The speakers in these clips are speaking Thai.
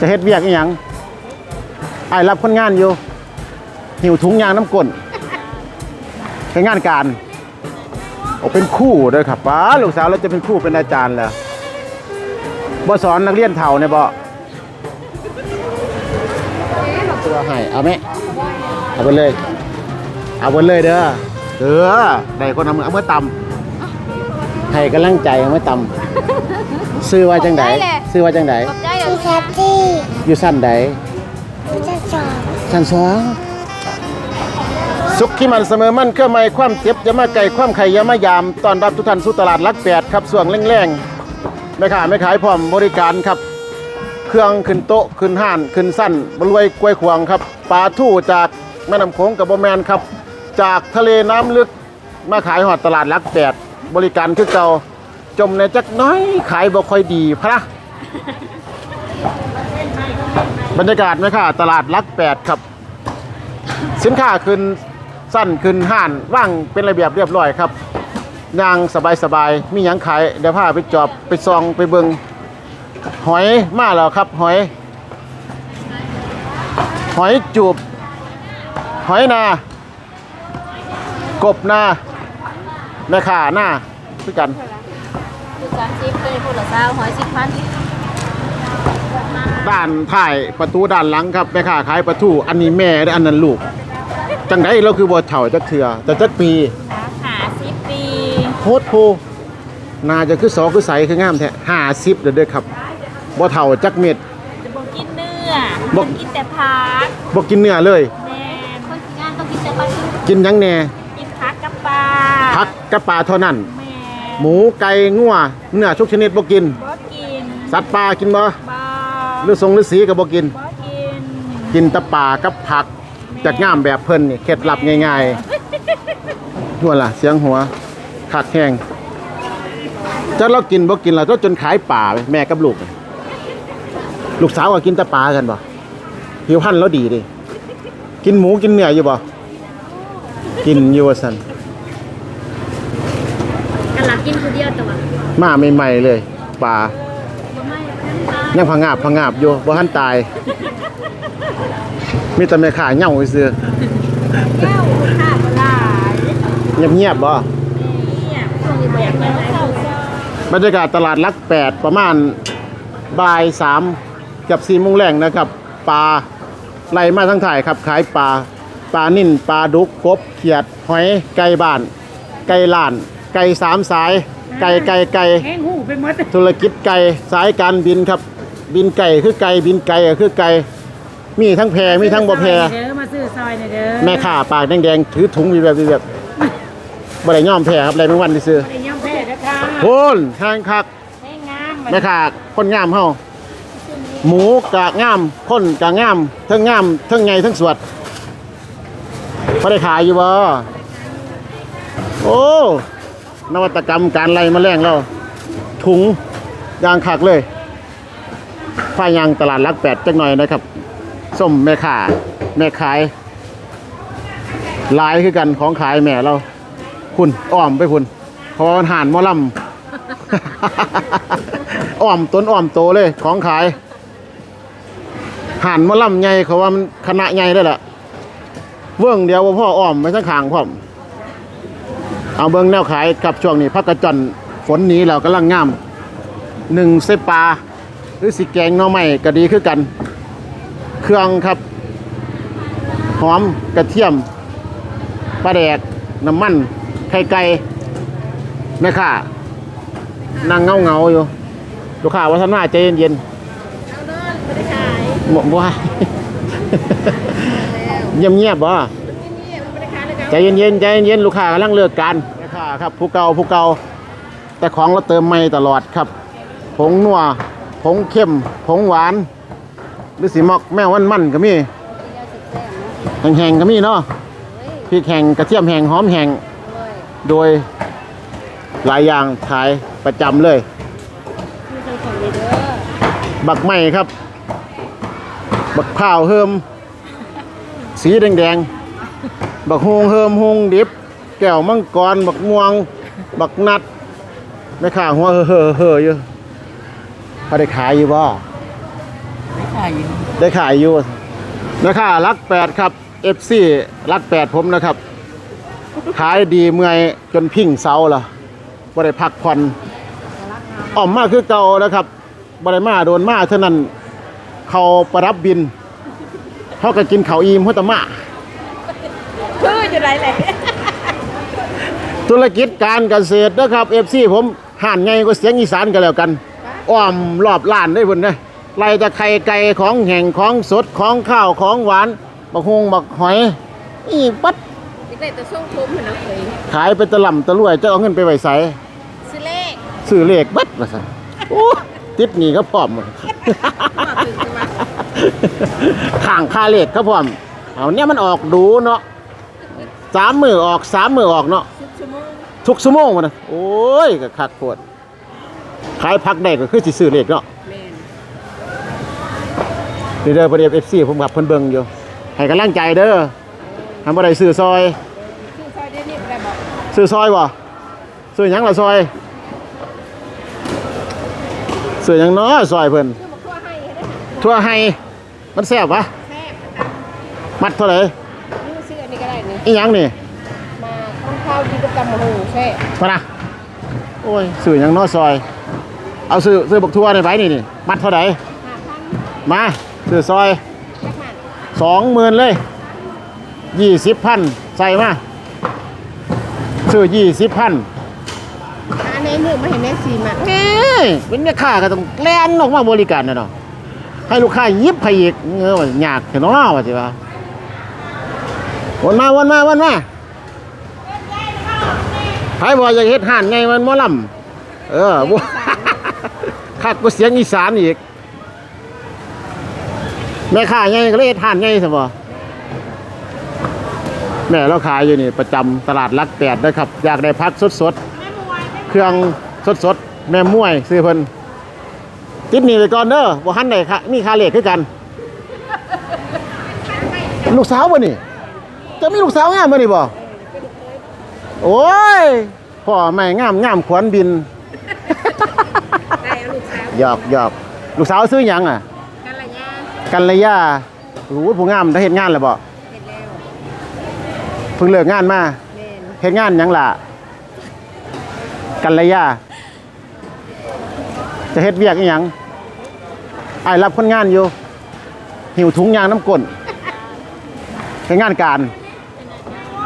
จะเฮ็ดเวียกอีหยังไอ้ายรับคนงานอยู่ หิวถุงยางน้ำก้นเป็นงานการโอ้เป็นครู่เด้อครับป้าลูกสาวเราจะเป็นครู่เป็นอาจารย์แล้วบ่สอนนักเรียนเฒ่าเนี่ยบ่ตัวให้เอาไหมเอาไปเลย เอาไปเลยเด้อเด้อได้คนเอามือเอามือตำให้กำลังใจเอามือตำซื้อว่าจังไดซื้อว่าจังได ขอบใจเดี๋ยวพี่แคทตี้ อยู่สั้นใดพี่จะสอนชั้นสองสุขที่มันเสมอมันเครื่องไม้ความเจ็บอย่ามาไก่ความไข่อย่ามายามตอนรับทุกท่านสู่ตลาดลักแปดครับส่วงแรงๆไม่ขายไม่ขายพร้อมบริการครับ เครื่องขึ้นโต๊ะขึ้นห่านขึ้นสั้นบรวยกล้วยขวางครับปลาทู่จากแม่น้ำโขงกับบแมนครับ จากทะเลน้ำลึกมาขายหอดตลาดลักแปดบริการคือเก่าจมในจักหน้อยขายบ่ค่อยดีพระ บรรยากาศไหมค่ะตลาดลักแปดครับ สินค้าขึ้นสั้นขึ้นห่านว่างเป็นระเบียบเรียบร้อยครับย่างสบายสบายๆมีหยังขายเดี๋ยวพาไปจอบไปซองไปเบิงหอยมาแล้วครับ หอย หอยจูบ หอยนากบนาแม่ข่าหน้าคือกันสามสิบเลยพูดละเศร้าหอยสิบพัน ด้านท้ายประตูด้านหลังครับแม่ค้าขายปลาทูอันนี้แม่และอันนั้นลูก จังไดเราคือบ่เฒ่าจักเถื่อแต่จักปีหาสิบปีโคตรภูน่าจะคือสอคือใสคืองามแท้50เด้อเด้อครับบ่เฒ่าจักเม็ดจะบอกกินเนื้อบอกกินแต่ผักบ่กินเนื้อเลยแม่คนงานต้องกินแต่ปลาทูกินหยังแหน่กินผักกับปลาผักกับปลาเท่านั้น แม่หมูไก่งัวเนื้อทุกชนิดบ่กินบ่กินสัตว์ป่ากินบ่บ่ หรือทรงฤาษีก็บ่กิน บ่กินกินแต่ปลากับผักจากงามแบบเพิ่นนี่เคล็ดลับง่ายๆหัวล่ะเสียงหัวคักแห้งจะเรากินบ่กินล่ะก็จนขายป่าไปแม่กับลูก ลูกสาวก็กินแต่ปลากันบ่ผิวพรรณแล้วดีดิกินหมูกินเนื้ออยู่บ่กินอยู่ว่าซั่นกันหลักกินคนเดียวแต่ว่ามาใหม่ๆเลยปลาบ่ไม่ทันตา ยยังพังงาบพังงาบอยู่บ่ทันตาย มีแต่แม่ค้าเหย่าซื่อแก้วคุณค่าบ่หลายเงียบๆบ่เนี่ยช่วงนี้บ่อยากไปไหนถูกจ้าบรรยากาศตลาดลักแปดประมาณบ่ายสามกับสี่โมงแรงนะครับปลาไล่มาทั้งถ่ายครับขายปลาปลานิ่นปลาดุกกบเขียดหอยไก่บ้าน ไก่ล้าน ไก่สามสาย ไก่ไก่ไก่ แห้งหูไปหมดธุรกิจไก่สายการบินครับ บินไก่คือไก่บินไก่ก็คือไก่มีทั้งแพมีทั้งบ่แพเด้อมาซื้อซอยหน่อยเด้อแม่ค้าปากแดงๆถือถุงมีแบบมีแบบบ่ได้ย่อมแพ้ครับอะไรไม่วันที่ซื้อไอ้ย่อมแพ้นะคะโคนทางคักให้งามแม่ค้าคนงามเฮาหมูกะงามคนกะงามเทั้งงามเทั้งไงทั้งสวดพอได้ขายอยู่บ่โอ้นวัตกรรมการไล่แมลงแล้วถุงยางคักเลย ผ้ายางตลาดลักแปดจักหน่อยนะครับส้มแม่ค้าแม่ขายหลายคือกันของขายแม่เรา คุณอ้อมไปคุณเพราะว่ามันห่านมอลำอ้อมต้นอ้อมโตเลยของขายห่านมอลำใหญ่เขาว่ามันคณะใหญ่ได้แหละเบื้องเดียวว่าพ่ออ้อมไม่ทั้งขางพร้อมเอาเบิ้งแนวขายกับช่วงนี้พักกระจนฝนนี้เรากำลังงามหนึ่งเสปลา หรือสิแกงหน่อไม้ก็ดีคือกัน เครื่องครับหอมกระเทียมปลาแดกน้ำมันไข่ไก่แม่ค้านั่งเงาเงาๆอยู่ลูกค้าว่าท่านว่าใจเย็นเอาเด้อไม่ได้ขายๆบ่บ่ว่าเงียบเงียบๆบ่นี่ไม่ได้ขายเลยกันใจเย็นๆใจเย็นๆลูกค้ากำลังเลิกกันแม่ค้าครับผู้เก่าผู้เก่าแต่ของเราเติมใหม่ตลอดครับผงนัวผ งเข้มผงหวาน หรือสีมอกแม่วันมันก็มีแห้งๆก็มีเนาะพริกแห้งกระเทียมแห้งหอมแห้งโดยหลายอย่างขายประจำเลย บักไม้ครับ บักข้าวเฮิม สีแดงๆ บักฮวงเฮิมฮวงดิบ แก้วมังกร บักม่วง บักนัด ไม่ข่าหัวเฮ่อเฮ่อเฮ่ออยู่ พอได้ขายอยู่บ่ไม่ขายายอยู่ได้ขายอยู่ราคารักแปดครับ FC รักแปดผมนะครับ ขายดีเมื่อยจนพิงเสาละบ่ได้พักผ่อนอ่อมมากคือเก่าแล้วครับบ่ได้มาโดนมาเท่านั้นเขาประรับบินเขาก็กินเขาวอิ่มหัวตะมาคืออยู่ไรเลยธุรกิจการเกษตรนะครับ FC ผมห่านไงก็เสียงอีสานกันแล้วกัน อ้อมรอบล้านได้พุ่นเด้ไล่จะไข่ไก่ของแห่งของสดของข้าวของหวานบักฮงบักหอยอีปัดเด็กแต่ส่งผมเหมือนน้องเคยขายไปตะล่ำตะรวยจะเอาเงินไปไว้ใสซื้อเลขซื้อเลขบัดมาสั่นโอ้ติดหนี่ก็พร้อมหมดมาถึงจะมาข้างค่าเลขก็พร้อมเอาเนี่ยมันออกดูเนาะสามมือออกสามมือออกเนาะสิบชั่วโมงทุกชั่วโมงมันนะโอ้ยก็คักปวด ขายพักได้ก็คือสิซื้อเลขเนาะแม่นเดี๋ยวเด้อประเดี๋ยวเอฟซีผมกับเพิ่นเบิ่งอยู่ให้กำลังใจเด้อทำอะไรซื้อซอยซื้อซอยเดี๋ยวนี้ได้บอกซื้อซอยบ่ซื้อหยังล่ะซอยซื้อหยังเนาะซอยเพิ่นซื้อมาทั่วให้ให้ได้ทั่วให้มันแซ่บวะแซ่บนะคะมัดเท่าไหร่นี่ซื้ออันนี้ก็ได้นี่อีหยังนี่มาข้าวข้าวกินกับตำมะฮูแซ่บพะนะโอ้ยซื้อหยังเนาะซอย เอาซื้อซื้อบักทั่วในไว้นี่นี่มัดเท่าไหร่ห้าพันมาซื้อซอยจักหมันสองหมื่นเลยยี่สิบพันใส่มาซื้อยี่สิบพันอันนี้มือมาเห็นแม่สีมันนี่เป็นแม่ค้าก็ต้องแล่นออกมาบริการนะเนาะให้ลูกค้ายิบให้อีกเงอว่าอยากเห็นเนาะว่าสิว่าวนมาวนมาวนมาใครบอกอยากเฮ็ดห่านไงมันหมอลำเออบ่ คักกูเสียงอีสานอีก แม่ค้าไงก็เลยเฮ็ดห่านไงสิบ่แม่เราขายอยู่นี่ประจำตลาดรักแปดนะครับ อยากได้พักสดๆเครื่องสดๆแม่ม่วยซื้อเพิ่นติดนี่ไปก่อนเด้อบ่ทันได้ค่ะมีคาเลขคือกัน ลูกสาวบ่นี่จะมีลูกสาวงามบ่นี่บ่โอ้ยพ่อแม่งามงามขวัญบิน ได้เอาลูกสาว หยอกหยอกลูกสาวซื้อหยังอะ กันละยากัลยาโอ้โหผู้งามได้เฮ็ดงานแล้วบ่เห็นแล้วเพิ่งเลิกงานมาแม่นเฮ็ดงานหยังล่ะ กัลยาจะเฮ็ดเวียกอีหยังอ้ายรับคนงานอยู่ หิวถุงยางน้ำก้นเป็นงานการ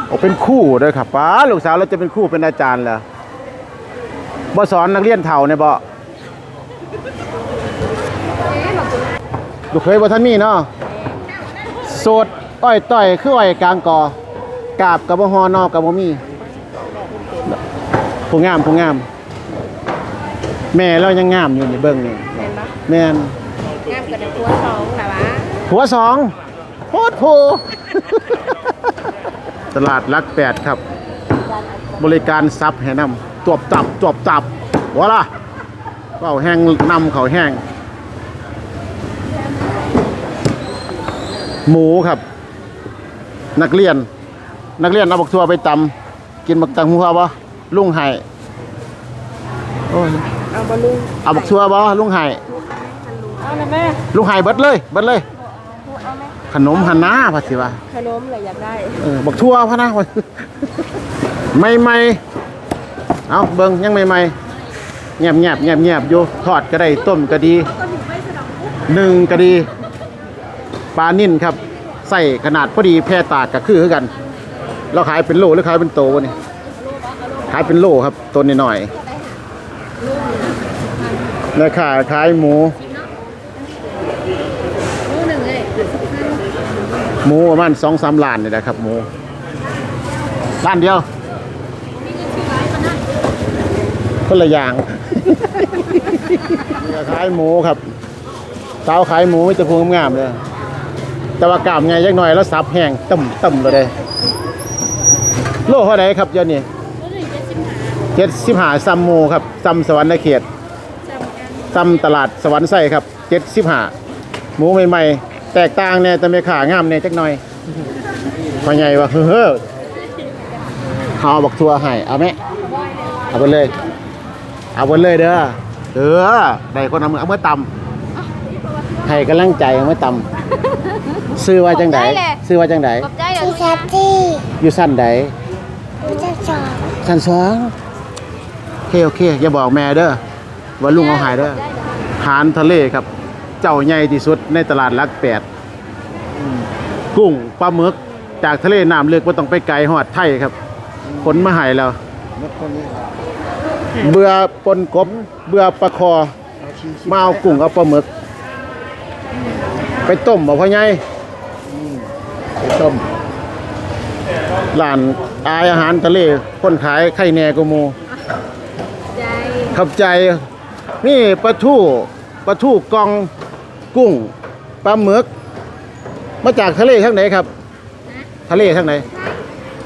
โอ้เป็นครู่เด้อครับป้าลูกสาวเราจะเป็นครู่เป็นอาจารย์แล้วบ่สอนนักเรียนเฒ่าเนี่ยบ่ ลูกเคยบ่ทันมีเนาะโสดอ้อยต้อยคืออ้อยกลางกอกาบกับบ่ฮอนอกกับบ่มีผู้งามผู้งาม แม่เรายังงามอยู่นี่เบิ่งนี่แม่นปะแม่นงามกว่าในตัวสองล่ะวะหัวสองโคตรโพตลาดรักแปดครับ บริการซับให้นำจวบจับจวบจับวะล่ะเป้าแห้งนำเขาแห้ง หมูครับ นักเรียน นักเรียนเอาบักทัวไปตำกินบักตังหัวบ่ลุงไห้โอ้ยเอาบอลลูนเอาบักทัวบ่ลุงไห้เอาเลยแม่ลุงไห้เบิดเลยเบิดเลยเอาไหมขนมหันหน้าพัสิวะขนมอะไรอยากได้เออบักทั่วพะนะไม่ไม่เอาเบิ่งยังไม่ไม่เงียบเงียบเงียบเงียบอยู่ทอดก็ได้ต้มก็ดีหนึ่งก็ดี ปลานิ่นครับใส่ขนาดพอดีแพร่ตากก็คือคือกัน เราขายเป็นโลหรือขายเป็นโตวะนี่ขายเป็นโลครับตัวนิดหน่อยๆราคาขายหมู หมูประมาณสองสามล้านนี่แหละครับหมูล้านเดียวคนละอย่างขายหมูครับสาวขายหมูมีแต่พวงงามเลย แต่ว่ากล้ามไงยักหน่อยแล้วสับแห้งต่ำต่ำเลยโลเท่าไหร่ครับเดี๋ยวนี้ลูกหนึ่งจะชิมหาเจ็ดสิบหาซัมหมูครับซัมสวรรค์เขตจำกันซัมตลาดสวรรค์ไส้ครับเจ็ดสิบหาหมูใหม่ๆ แตกต่างเนี่ยแต่ไม่ขางามเนี่ยจักหน่อยพอใหญ่ว่าเฮ้อเขาเอาบักทัวให้เอาไหมเอาไปเลยเอาไปเลยเด้อเออได้คนเอามือเอามือตำให้กำลังใจเอามาตำ ซื้อว่าจังไดซื้อว่าจังไดขอบใจเดี๋ยวพี่นี้ชัดจี้อยู่สั้นใดพี่ชัดสองสั้นสองโอเคโอเค อย่าบอกแม่เด้อว่าลุงเอาหายเด้อหารทะเลครับ เจ้าใหญ่ที่สุดในตลาดหลักแปดอืมกุ้งปลาหมึกจากทะเลน้ำลึกว่าต้องไปไกลหอดไทยครับขนมาใหายแล้ว เบื่อปนกบเบื่อปลาคอมาเอากุ้งเอาปลาหมึก ไปต้มเอาพ่อใหญ่ไปต้มร้านอายอาหารทะเลคนขายไข่แหนกว่าหมูใจขับใจ นี่ปลาทูปลาทูกองกุ้งปลาหมึก มาจากทะเลทางไหนครับ ทะเลทางไหน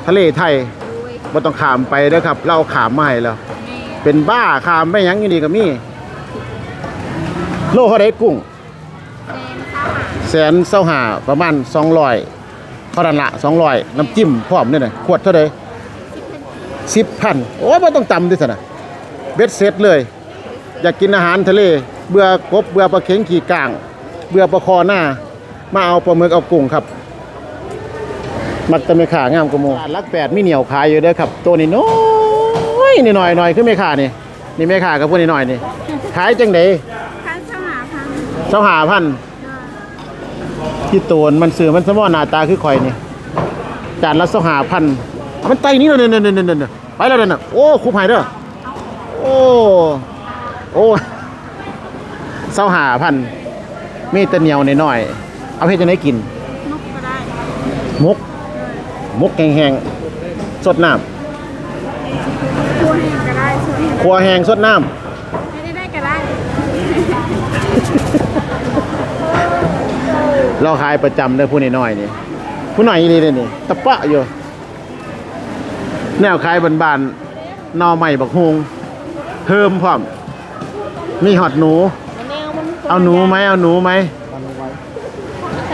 ทะเลไทยด้วยบ่ต้องขามไปเด้อครับ เราเอาขามมาให้แล้ว แม่เป็นบ้าขามไม่ยั้งอยู่นี่ก็มีโลเท่าไดกุ้ง แซนข้าวหมาแสนเศร้าหาประมาณสองร้อยเท่านั้นละสองร้อยน้ำจิ้มพร้อมเนี่ยนะขวดเท่าไดสิบพันโอ้ยไม่ต้องจำด้วยสินะเบ็ดเสร็จเลย อยากกินอาหารทะเล เบื่อกบเบื่อปลาเข็งขี่กลาง เบื่อปลาคอหน้า มาเอาปลาหมึกเอากุ้งครับมักจะไม่ขางามกว่าหมูลักแปดมีเหนียวขายอยู่เด้อครับ ตัวนี้น้อยนี่หน่อยหน่อยขึ้นไม่ขานี่นี่ไม่ขากับพวกนี้หน่อยนี่ขายจังไดพันข้าวหมาพันเจ้าหาพัน ที่โตนมันสื่อมันสมอหน้าตาคือข่อยนี่จานละสหาพันมันไตนี่เนยเนยเนยเนยเนยไปแล้วนั่นน่ะโอ้คุบหายเด้อโอ้โอ้เสาหาพันมีแตะเหนียวหน่อยๆเอาเฮ็ดจังไดกินนกก็ได้มกมกแห้งๆสดน้ตัวเองก็ได้ช่วยำครัวแห้งสดน้ไม่ได้ได้ก็ได้ำ เราขายประจำเด้อผู้น้อยๆนี่ผู้น้อยนี่เลยนี่ตะปะอยู่ แนวขายบานๆหนอใหม่บักฮวงเพิ่มพร้อม มีหอดหนูแนวมันเอาหนูไหมเอาหนูไหม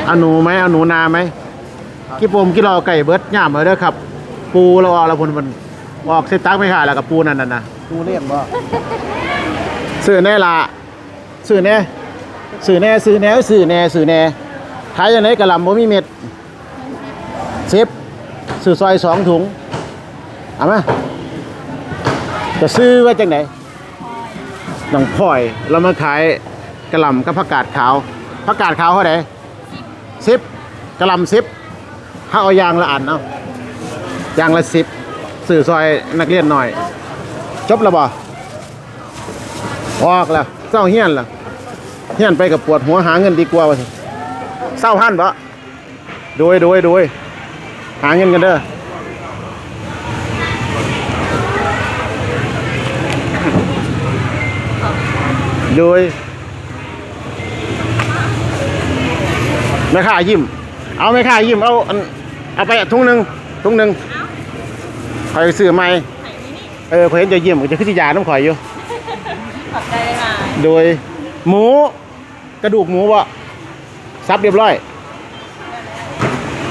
เอาหนูไหมเอาหนูนาไหมกี่ปมกี่รอไก่เบิดย่ามเอาเด้อครับ ปูเราเอาละพนมันออกเสตักไม่ขาดแล้วกับปูนั่นน่ะนะปูเรียกบ่ซื้อแน่ละซื้อแน่ซื้อแน่ซื้อแน่ซื้อแน่ซื้อแน่ ขายยังไงกะหล่ำบ่มีเม็ดสิบซื้อซอยสองถุงเอามาจะซื้อไว่าจังไหนน้องพลอยเรามาขายกระหล่ำกับผักกาดขาวผักกาดขาวเท่าไหร่สิบกระหล่ำสิบถ้าเอายางละอันเอาะยางละสิบสื่อซอยนักเรียนหน่อย จบแล้วบ่ออกแล้วเศร้าเฮียนแล้วเฮียนไปกับปวดหัวหาเงินดีกว่าว่าสิ เศร้าหันบ่โดยโดยโดยหาเงินกันเด้อโดยแม่ค้ายิ้ม เอาแม่ค้ายิ้ม เอาอันเอาไปถุงหนึ่งถุงหนึ่งคอยซื้อใหม่เออเพื่อนจะยิ้มก็จะขึ้นสิยาน้ำข่อยอยู่ขอบใจค่ะโดยหมูกระดูกหมูบ่ ซับเรียบร้อย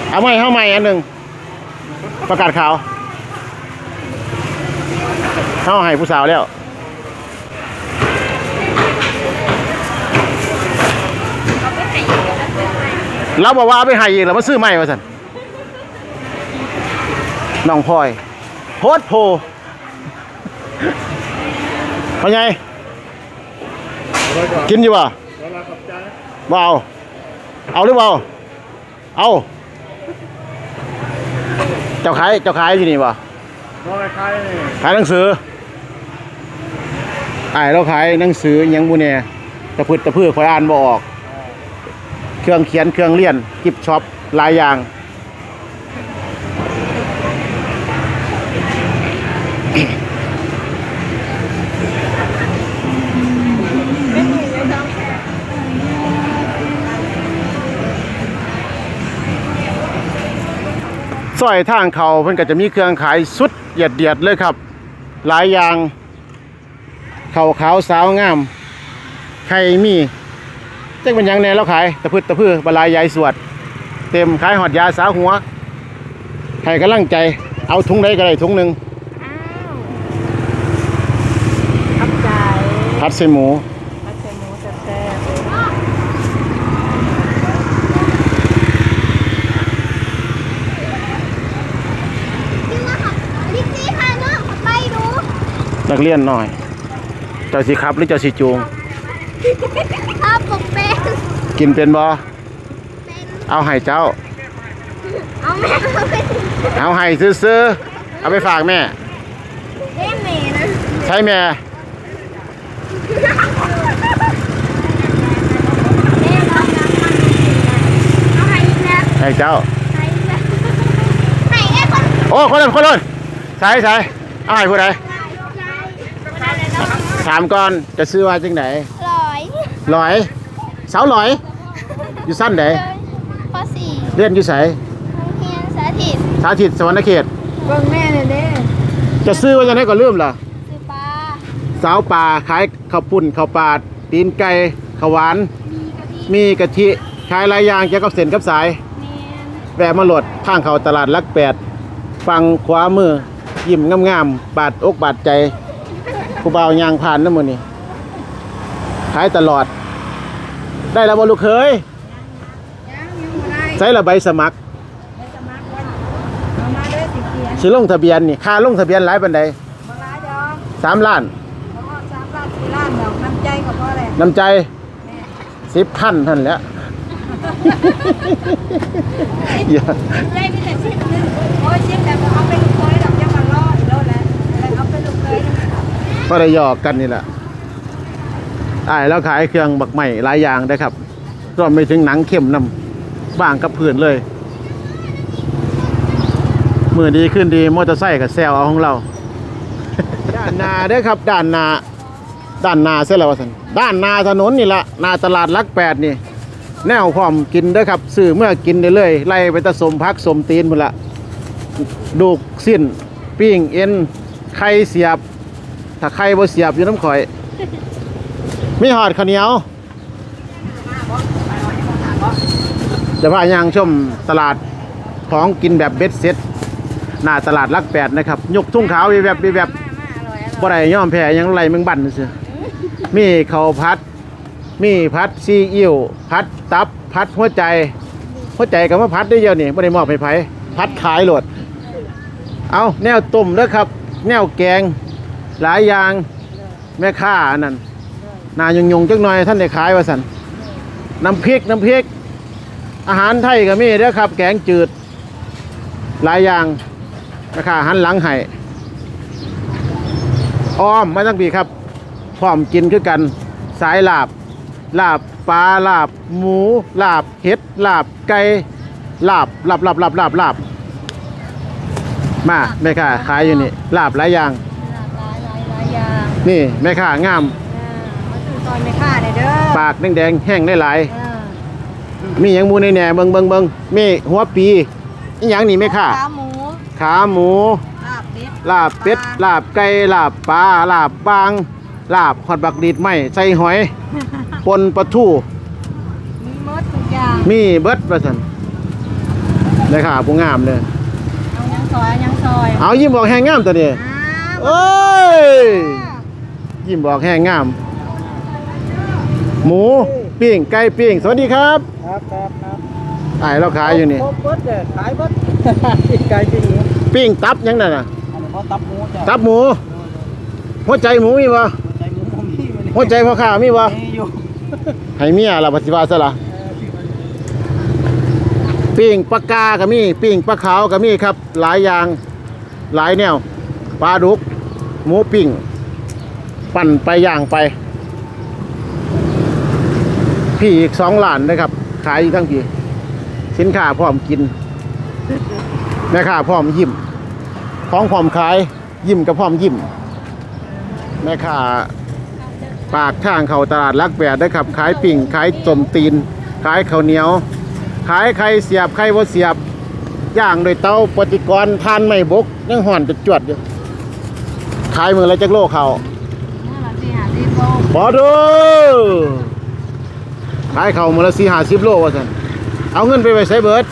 เอาไหม่เข้าใหม่อันหนึ่งประกาศข่าวเข้าให้ผู้สาวแล้วเราบอกว่าเอาไปให้อีกแล้วมาซื้อใหม่มาสันน้องพลอยโพดโพพอไงกินอยู่ป่ะบ่เอา เอาหรือเปล่า เอา เจ้าขายเจ้าขายที่นี่ป่ะขายหนังสือไอ้ายเราขายหนังสือหยังบุเนี่ยตะพืดตะพือคอยอ่านบ่ออก เครื่องเขียนเครื่องเรียนกิฟช็อปหลายอย่าง ซอยทางเขาเพิ่นก็จะมีเครื่องขายสุดเดียดเดียดๆเลยครับ หลายอย่างเขาขาวสาวงามไข่มีเจ๊งเป็นหยังแน่แล้วขายตะพืดตะพือบลายยายสวด เต็มขายหอดยาสาวหัวให้กำลังใจเอาถุงใดก็ได้ถุงหนึ่งขอบใจพัดใส่หมูพัดใส่หมูแซ่บ นักเรียนหน่อย เจ้าสิครับหรือเจ้าสิจูง ถ้าผมเป็นกินเป็นบ่เอาให้เจ้า เอาแม่เอาเป็นเอาให้ซื้อๆ เอาไปฝากแม่ เล่นแม่นะใช่แม่เล่นเอาน้ำมันเอาให้อีกนะให้เจ้า ให้อีกนะให้ไอ้คน โอ้ คนละคนละใส่ใส่เอาให้ผู้ใด ถามก่อนจะซื้อว่าจังไหนลอยลอยเสาลอย อยู่สั้นไหนปสี่เรียนอยู่ไสโรงเรียนสาธิตสาธิตสวรรณเขต เบิ่งแม่เนี่ยเด้จะซื้อว่าจังไหนก็ลืมล่ะซื้อปลาสาวป่าขายข้าวปุ้นข้าวปาดตีนไก่ข้าวหวาน มีกะทิมีกะทิขายหลายอย่างเกี่ยวกับเส้นกับสายเนียนแวะมาโหลดข้างเขาตลาดลักแปดฟังขวามือยิ้มงามๆบาดอกบาดใจ ผู้บ่าวยางผ่านน้ำมือนี่ขายตลอด ได้แล้วบ่ลูกเคยยังยังบ่ได้ใช้ระใบสมัครไปสมัครวันเอามาเด้อสิเขียนสิลงทะเบียนนี่ค่าลงทะเบียนหลายปันใดบ่หลายดอกสามล้านแล้วก็สามล้านสี่ล้านดอกน้ำใจก็พอแหละน้ำใจสิบพันท่านแหล้วอย่าได้มีแต่ชิปนึงโอ้ยชิปแต่เอาไป ก็ได้หยอกกันนี่แหละอ้แล้วขายเครื่องบักใหม่หลายอย่างได้ครับรวมไปถึงหนังเข้มนำบ้างกับผื่นเลยมือดีขึ้นดีมอเตอร์ไซค์กับแซวเอาของเรา ด้านนาเด้อครับ ด้านนา ด้านนาเสียแล้ววะสันด้านนาถนนนี่ละนาตลาดลักแปดนี่ แนวพร้อมกินเด้อครับซื้อเมื่อกินได้เลยไล่ไปตะสมพักสมตีนหมดละดูกสิ้นปิ้งเอ็นไข่เสียบ ถ้าไข่บ่เสียบอยู่น้ำข่อยมีหอดข้าวเหนียว จะพาย่างชมตลาดของกินแบบเบ็ดเซ็ตหน้าตลาดลักแปดนะครับ ยกทุ่งขาววีแบบวีแบบบ่ได้ย่อมแพ้หยังไรเมืองบั่นซื่อมีข้าวพัด มีพัดซีอิ๊วพัดตับพัดหัวใจ หัวใจก็มาพัดได้เยอะนี่บ่ได้มอบให้ไผพัดขายโหลด เอาแนวต้มเด้อครับ แนวแกง หลายอย่างแม่ค้าอันนั่นนายงยงจักหน่อยท่านได้ขายว่าสันน้ำพริกน้ำพริก อาหารไทยก็มีเด้อครับ แกงจืด หลายอย่างแม่ค้าหันหลังให้อ้อมมาตั้งปีครับ พร้อมกินคือกัน สายลาบ ลาบปลาลาบ หมู ลาบเห็ดลาบไก่ลาบลาบลาบลาบลาบลาบมาแม่ค้าขายอยู่นี่ลาบหลายอย่าง นี่แม่ค้างามอ่ามาสู่ซอยไม่ค่าเด้อเด้อปากแดงๆแห้งได้หลายอ่าๆมีหยังหมูในแหน่เบิงเบิงเบิงมีหัวปีอีหยังนี่แม่ค้าขาหมูขาหมู ลาบเป็ดลาบเป็ดลาบไก่ลาบปลาลาบบาง ลาบหอดบักดีดไม้ใส่หอยปนปลาทูมีหมดทุกอย่างมีเบิดว่าซั่นแม่ค้าผู้งามเลย เอายังซอยเอายังซอยเอายิ้มบอกแห้งงามตัวนี้อ่าเอ้ย ยิ้มบอกแห้งงาม หมูปิ้งไก่ปิ้งสวัสดีครับครับครับครับไอ้เราขายอยู่นี่ครบเบิดเลยขายเบิดปิ้งไก่ปิ้งหมูปิ้งตับยังนั่นน่ะอันนี้เขาตับหมูจ้ะตับหมูหัวใจหมูมีบ่ใจหมูผมมีมันหัวใจพ่อข้ามีบ่มีอยู่ให้เมียล่ะปฏิบัติซะล่ะปิ้งปลากาก็มีปิ้งปลาขาวก็มีครับ หลายอย่างหลายแนวปลาดุก หมูปิ้ง ปั่นไปย่างไป พี่อีกสองล้านนะครับ ขายทั้งพี่ สินค้าพร้อมกินแม่ค้าพร้อมยิ้มของพร้อมขายยิ้มกับพร้อมยิ้มแม่ค้าปากทางเขาตลาดลักแปดนะครับ ขายปิ่งขายสมตีน ขายข้าวเหนียว ขายไข่เสียบไข่บ่เสียบย่างโดยเตาปฏิกรณ์ทานไม่บกยังห่อนจะจวดอยู่ขายมือละจักโลเข่า บโลบอดูขายเขามือละสี่ห้าสิบโลว่าสันเอาเงินไปไว้ใส่เบิร์ด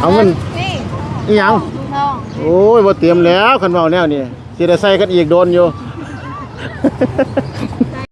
เอาเงินนี่อีหยังดูทองโอ้ยบ่เตรียมแล้วคันเมาแนวนี่สิได้ใส่กันอีกโดนอยู่